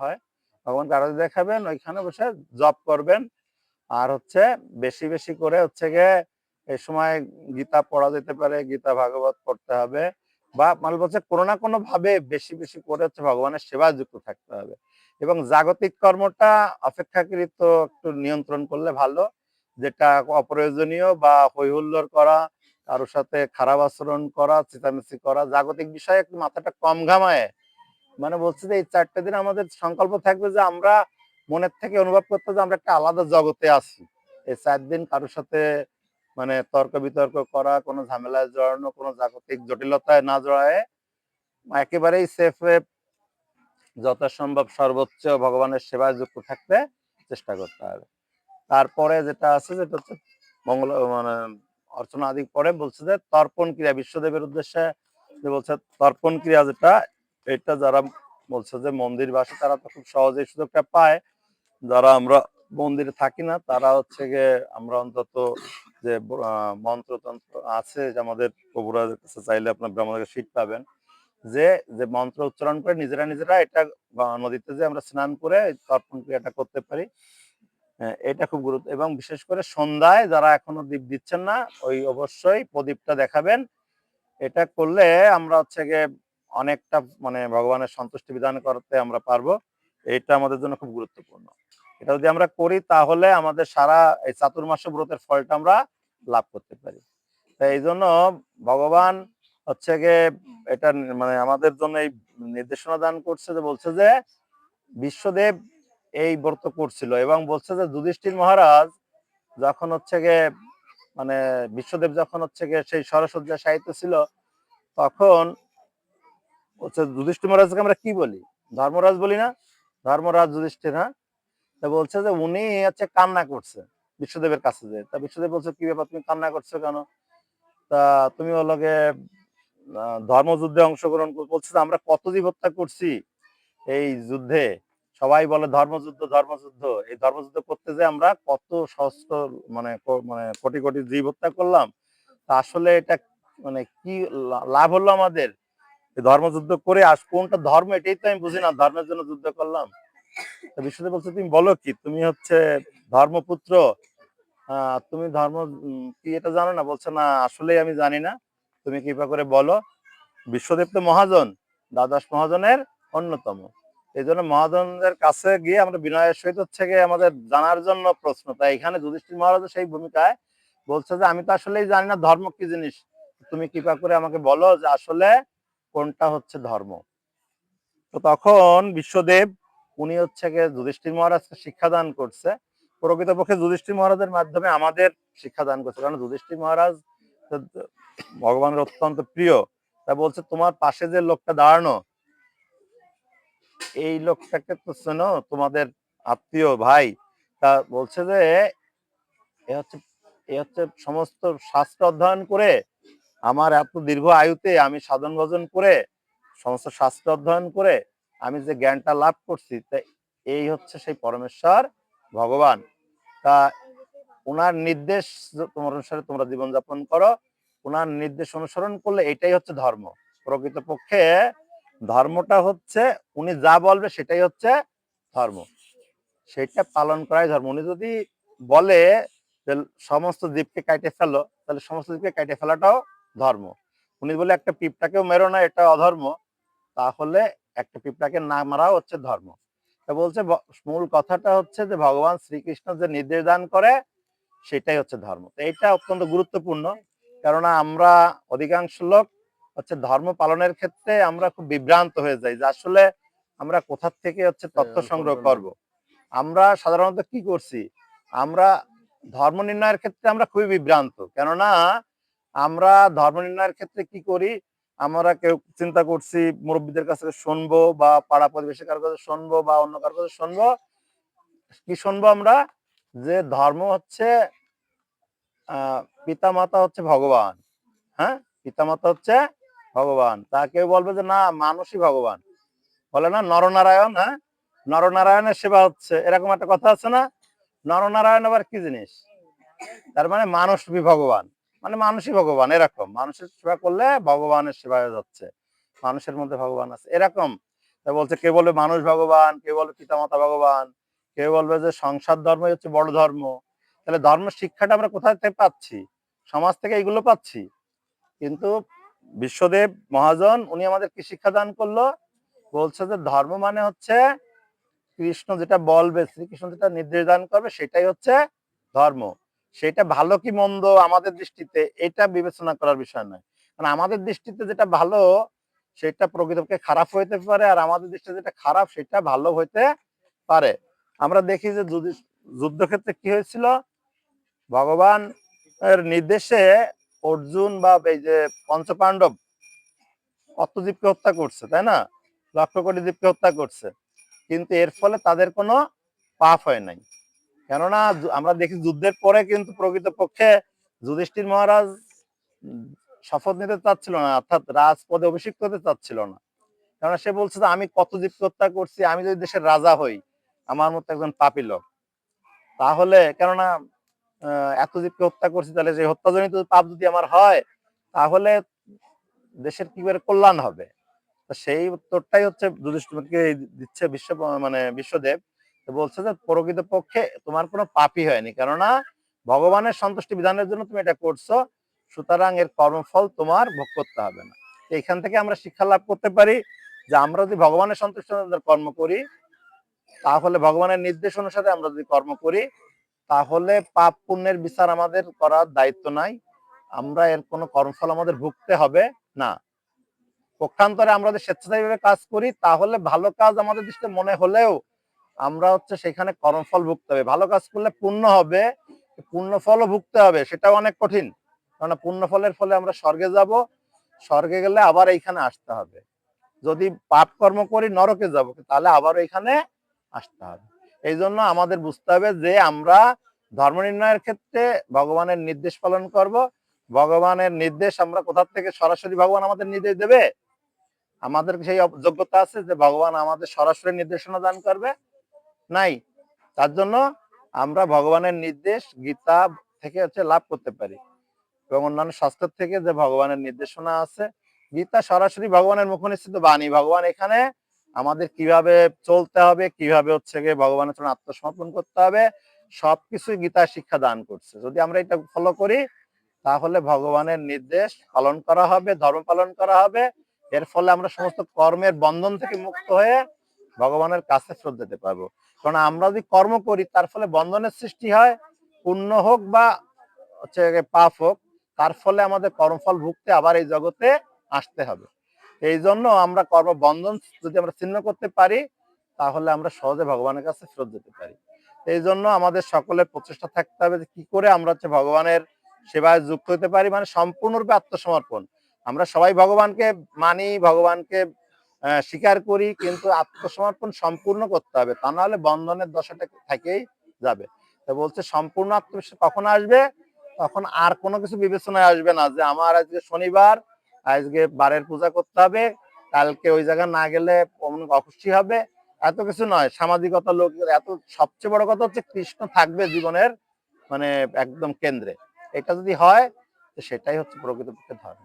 হয়, ভগবানকে আরতি দেখাবেন, ওইখানে বসে জপ করবেন। আর হচ্ছে বেশি বেশি করে হচ্ছে গিয়ে এই সময় গীতা পড়া যেতে পারে, গীতা ভাগবত পড়তে হবে বা মানে বলছে কোনো না কোনো ভাবে বেশি বেশি করে হচ্ছে ভগবানের সেবা যুক্ত থাকতে হবে। এবং জাগতিক কর্মটা অপেক্ষাকৃত একটু নিয়ন্ত্রণ করলে ভালো, যেটা অপ্রয়োজনীয় বা হৈহুল্লোর করা কারোর সাথে খারাপ আচরণ করা চেঁচামেচি করা, জাগতিক বিষয়ে একটু মাথাটা কম ঘামায়। মানে বলছে যে এই চারটে দিন আমাদের সংকল্প থাকবে যে আমরা মনের থেকে অনুভব করতে যে আমরা একটা আলাদা জগতে আছি। এই চার দিন কারোর সাথে মানে তর্ক বিতর্ক করা, কোনো ঝামেলায় জড়ানো, কোনো জাগতিক জটিলতায় না জড়ায় একেবারেই সেফে যথাসম্ভব সর্বোচ্চ ভগবানের সেবায় যুক্ত থাকতে চেষ্টা করতে হবে। তারপরে যেটা আছে যেটা হচ্ছে মঙ্গল মানে অর্চনা আদি পরে বলছে যে তর্পণ ক্রিয়া, বিশ্বদেবের উদ্দেশ্যে যে বলছে তর্পণ ক্রিয়া যেটা এটা যারা বলছে যে মন্দির বাসে তারা তো খুব সহজেই সুযোগটা পায়। যারা আমরা মন্দিরে থাকি না তারা হচ্ছে গিয়ে আমরা অন্তত যে মন্ত্রতন্ত্র আছে যে আমাদের প্রভুরা কাছে চাইলে আপনার ব্রহ্মদেবের শীত পাবেন। যে যে মন্ত্র উচ্চারণ করে নিজেরা নিজেরা এটা নদীতে যে আমরা স্নান করে তর্পণ ক্রিয়াটা করতে পারি আহ, এটা খুব গুরুত্ব। এবং বিশেষ করে সন্ধ্যায় যারা এখনও দ্বীপ দিচ্ছেন না ওই অবশ্যই প্রদীপটা দেখাবেন। এটা করলে আমরা হচ্ছে গিয়ে অনেকটা মানে ভগবানের সন্তুষ্টি বিধান করতে আমরা পারব। এটা আমাদের জন্য খুব গুরুত্বপূর্ণ। এটা যদি আমরা করি তাহলে আমাদের সারা এই চাতুর্মাস ব্রতের ফলটা আমরা লাভ করতে পারি। তাই এই জন্য ভগবান হচ্ছে গিয়ে এটা মানে আমাদের জন্য এই নির্দেশনা দান করছে যে, বলছে যে, বিশ্বদেব এই ব্রত করছিল এবং বলছে যে, যুধিষ্ঠির মহারাজ যখন হচ্ছে গিয়ে মানে বিশ্বদেব যখন হচ্ছে গিয়ে সেই সরসজ্জা সাহিত্য ছিল, তখন হচ্ছে যুধিষ্ঠির মহারাজকে আমরা কি বলি? ধর্মরাজ বলি না। ধর্মরাজ যুধিষ্ঠির হ্যাঁ? তা বলছে যে, উনি হচ্ছে কান্না করছে বিশ্বদেবের কাছে যে। তা বিশ্বদেব বলছে, কি ব্যাপার, তুমি কান্না করছ কেন? তা তুমি ওগুলোকে ধর্মযুদ্ধে অংশগ্রহণ বলছে যে, আমরা কত জীব হত্যা করছি এই যুদ্ধে, সবাই বলে ধর্মযুদ্ধ ধর্মযুদ্ধ। এই ধর্মযুদ্ধ করতে যে আমরা কত সহস্র মানে মানে কোটি কোটি জীব হত্যা করলাম, তা আসলে এটা মানে কি লাভ হলো আমাদের? ধর্মযুদ্ধ করে আস, কোনটা ধর্ম এটাই তো আমি বুঝি না, ধর্মের জন্য যুদ্ধ করলাম। বিশ্বদেব বলছে, তুমি বলো কি, তুমি হচ্ছে ধর্মপুত্র? তুমি ধর্ম কি এটা জানো না? বলছে, না আসলে আমি জানি না। তুমি কৃপা করে বলো। বিশ্বদেব তো মহাজন, দ্বাদশ মহাজনের অন্যতম। এই জন্য মহাজনদের কাছে গিয়ে আমরা বিনয়ের সহিত হচ্ছে গিয়ে আমাদের জানার জন্য প্রশ্ন। তাই এখানে যুধিষ্ঠির মহারাজ সেই ভূমিকায় বলছে যে, আমি তো আসলেই জানি না ধর্ম কি জিনিস। তুমি কৃপা করে আমাকে বলো যে আসলে কোনটা হচ্ছে ধর্ম? তো তখন বিশ্বদেব, উনি হচ্ছে গিয়ে যুধিষ্ঠির মহারাজকে শিক্ষাদান করছে। প্রকৃতপক্ষে যুধিষ্ঠির মহারাজের মাধ্যমে আমাদের শিক্ষাদান করছে। কারণ যুধিষ্ঠির মহারাজ ভগবানের অত্যন্ত প্রিয়। তা বলছে, তোমার পাশে যে লোকটা দাঁড়ানো, এই লোকটাকে তো শোনো তোমাদের আত্মীয় ভাই। তা বলছে যে, এ হচ্ছে এ হচ্ছে সমস্ত শাস্ত্র অধ্যয়ন করে আমার এত দীর্ঘ আয়ুতে আমি সাধন ভজন করে, সমস্ত শাস্ত্র অধ্যয়ন করে, আমি যে জ্ঞানটা লাভ করছি, তা এই হচ্ছে সেই পরমেশ্বর ভগবান। তা ওনার নির্দেশ তোমার অনুসারে তোমরা জীবনযাপন করো ওনার নির্দেশ অনুসরণ করলে এটাই হচ্ছে ধর্ম। প্রকৃতপক্ষে ধর্মটা হচ্ছে, উনি যা বলবে সেটাই হচ্ছে ধর্ম। সেটা পালন করাই ধর্ম। উনি যদি বলে যে সমস্ত জীবকে কাটে ফেলো, তাহলে সমস্ত জীবকে কাটে ফেলাটাও ধর্ম। উনি বলে একটা পিঁপটাকেও মেরো না এটা অধর্ম। তাহলে একটা পিঁপড়াকে না মারাও হচ্ছে ধর্ম। তা বলছে মূল কথাটা হচ্ছে যে ভগবান শ্রীকৃষ্ণ যে নির্দেশ দান করে সেটাই হচ্ছে ধর্ম। তো এটা অত্যন্ত গুরুত্বপূর্ণ কেননা আমরা অধিকাংশ লোক হচ্ছে ধর্ম পালনের ক্ষেত্রে আমরা খুব বিভ্রান্ত হয়ে যাই যে আসলে আমরা কোথা থেকে হচ্ছে তথ্য হ্যাঁ, সংগ্রহ। করব? আমরা সাধারণত কি করছি? আমরা ধর্ম নির্ণয়ের ক্ষেত্রে আমরা খুবই বিভ্রান্ত কেননা আমরা ধর্ম নির্ণয়ের ক্ষেত্রে কি করি? আমরা কেউ চিন্তা করছি, মুরব্বীদের কাছে শুনব বা পাড়া প্রতিবেশী কারও কাছে শুনব বা অন্য কারও কাছে শুনব। কি শুনব আমরা? যে ধর্ম হচ্ছে পিতা মাতা হচ্ছে ভগবান। হ্যাঁ? পিতা মাতা হচ্ছে ভগবান। তা কেউ বলবে যে, না, মানুষই ভগবান। বলে না, নরনারায়ণ হ্যাঁ? নরনারায়ণের সেবা হচ্ছে। এরকম একটা কথা আছে না? নরনারায়ণ আবার কি জিনিস? তার মানে মানুষ ভগবান। মানে মানুষই ভগবান, এরকম। মানুষের সেবা করলে ভগবানের সেবা হয়ে যাচ্ছে। মানুষের মধ্যে ভগবান আছে, এরকম। বলছে, কে বলবে মানুষ ভগবান, কে বলবে পিতামাতা ভগবান কেউ বলবে যে সংসার ধর্মই হচ্ছে বড় ধর্ম। তাহলে ধর্ম শিক্ষাটা আমরা কোথায় থেকে পাচ্ছি? সমাজ থেকে এইগুলো পাচ্ছি। কিন্তু বিশ্বদেব মহাজন, উনি আমাদের কি শিক্ষা দান করল? বলছে যে ধর্ম মানে হচ্ছে কৃষ্ণ যেটা বলবে, শ্রীকৃষ্ণ যেটা নির্দেশ দান করবে, সেটাই হচ্ছে ধর্ম। সেটা ভালো কি মন্দ আমাদের দৃষ্টিতে এটা বিবেচনা করার বিষয় নয়। কারণ আমাদের দৃষ্টিতে যেটা ভালো, সেটা প্রকৃতপক্ষে খারাপ হইতে পারে আর আমাদের দৃষ্টিতে যেটা খারাপ, সেটা ভালো হইতে পারে। আমরা দেখি যে যুদ্ধক্ষেত্রে কি হয়েছিল? ভগবান এর নির্দেশে অর্জুন বা এই যে পঞ্চপাণ্ডব কত জীবকে হত্যা করছে, তাই না? লক্ষ কোটি জীবকে হত্যা করছে। কিন্তু এর ফলে তাদের কোনো পাপ হয় নাই। কেননা আমরা দেখি যুদ্ধের পরে কিন্তু প্রকৃতপক্ষে যুধিষ্ঠির মহারাজ শপথ নিতে চাচ্ছিল না, অর্থাৎ রাজপদে অভিষিক্ত হতে চাচ্ছিল না। কেননা সে বলছে যে, আমি কত জীবকে হত্যা করছি, আমি যদি দেশের রাজা হই, আমার মতো একজন পাপী লোক। তাহলে কেননা এত জীবকে হত্যা করছি, তাহলে যে হত্যাজনিত পাপ যদি আমার হয়, তাহলে দেশের কি করে কল্যাণ হবে? সেই উত্তরটাই হচ্ছে যুধিষ্ঠিরকে দিচ্ছে বিশ্ব মানে বিশ্বদেব। বলছে যে প্রকৃত পক্ষে তোমার কোনো পাপই হয়নি। কেননা ভগবানের সন্তুষ্টি বিধানের জন্য তুমি এটা করছ, সুতরাং এর কর্মফল তোমার ভোগ করতে হবে না। এখান থেকে আমরা শিক্ষা লাভ করতে পারি যে আমরা যদি ভগবানের সন্তুষ্টি কর্ম করি, তাহলে ভগবানের নির্দেশ অনুসারে আমরা যদি কর্ম করি, তাহলে পাপ পুণ্যের বিচার আমাদের করার দায়িত্ব নাই। আমরা এর কোনো কর্মফল আমাদের ভুগতে হবে না। পক্ষান্তরে আমরা যদি স্বেচ্ছাচারীভাবে কাজ করি, তাহলে ভালো কাজ আমাদের দৃষ্টিতে মনে হলেও আমরা হচ্ছে সেখানে কর্মফল ভুগতে হবে। ভালো কাজ করলে পূর্ণ হবে পূর্ণ ফলও ভুগতে হবে, সেটাও অনেক কঠিন। কারণ পুণ্য ফলের ফলে আমরা স্বর্গে যাব, স্বর্গে গেলে আবার এইখানে আসতে হবে। যদি পাপ কর্ম করি, নরকে যাব, তাহলে আবার এখানে আসতে হবে। এই জন্য আমাদের বুঝতে হবে যে আমরা ধর্ম নির্ণয়ের ক্ষেত্রে ভগবানের নির্দেশ পালন করব। ভগবানের নির্দেশ আমরা কোথা থেকে সরাসরি ভগবান আমাদের নির্দেশ দেবে? আমাদের সেই যোগ্যতা আছে যে ভগবান আমাদের সরাসরি নির্দেশনা দান করবে। নাই। তার জন্য আমরা ভগবানের নির্দেশ গীতা থেকে হচ্ছে লাভ করতে পারি এবং অন্যান্য শাস্ত্র থেকে যে ভগবানের নির্দেশনা আছে, গীতা সরাসরি ভগবানের মুখ নিশ্চিত বাণী। ভগবান এখানে আমাদের কীভাবে চলতে হবে, কীভাবে হচ্ছে গিয়ে ভগবানের জন্য আত্মসমর্পণ করতে হবে সবকিছু গীতা শিক্ষা দান করছে। যদি আমরা এটা ফলো করি, তাহলে ভগবানের নির্দেশ পালন করা হবে, ধর্ম পালন করা হবে। এর ফলে আমরা সমস্ত কর্মের বন্ধন থেকে মুক্ত হয়ে ভগবানের কাছে ফেরত দিতে পারব। কারণ আমরা যদি কর্ম করি, তার ফলে বন্ধনের সৃষ্টি হয়, পুণ্য হোক বা হচ্ছে পাপ হোক, তার ফলে আমাদের কর্মফল ভুগতে আবার এই জগতে আসতে হবে। এই জন্য আমরা কর্ম বন্ধন যদি আমরা ছিন্ন করতে পারি, তাহলে আমরা সহজে ভগবানের কাছে ফেরত যেতে পারি। এই জন্য আমাদের সকলের প্রচেষ্টা থাকতে হবে যে কি করে আমরা হচ্ছে ভগবানের সেবায় যুক্ত হতে পারি মানে সম্পূর্ণরূপে আত্মসমর্পণ। আমরা সবাই ভগবানকে মানি, ভগবানকে স্বীকার করি, কিন্তু আত্মসমর্পণ সম্পূর্ণ করতে হবে। তা নাহলে বন্ধনের দশাটা থেকেই যাবে। বলছে, সম্পূর্ণ আত্মবিশ্বাস কখন আসবে? তখন আর কোনো কিছু বিবেচনায় আসবে না যে আমার আজকে শনিবার, আজকে বারের পূজা করতে হবে, কালকে ওই জায়গা না গেলে অখুশি হবে। এত কিছু নয়, সামাজিকতা লোক, এত সবচেয়ে বড় কথা হচ্ছে কৃষ্ণ থাকবে জীবনের মানে একদম কেন্দ্রে। এটা যদি হয় সেটাই হচ্ছে প্রকৃতপক্ষে ধর্ম।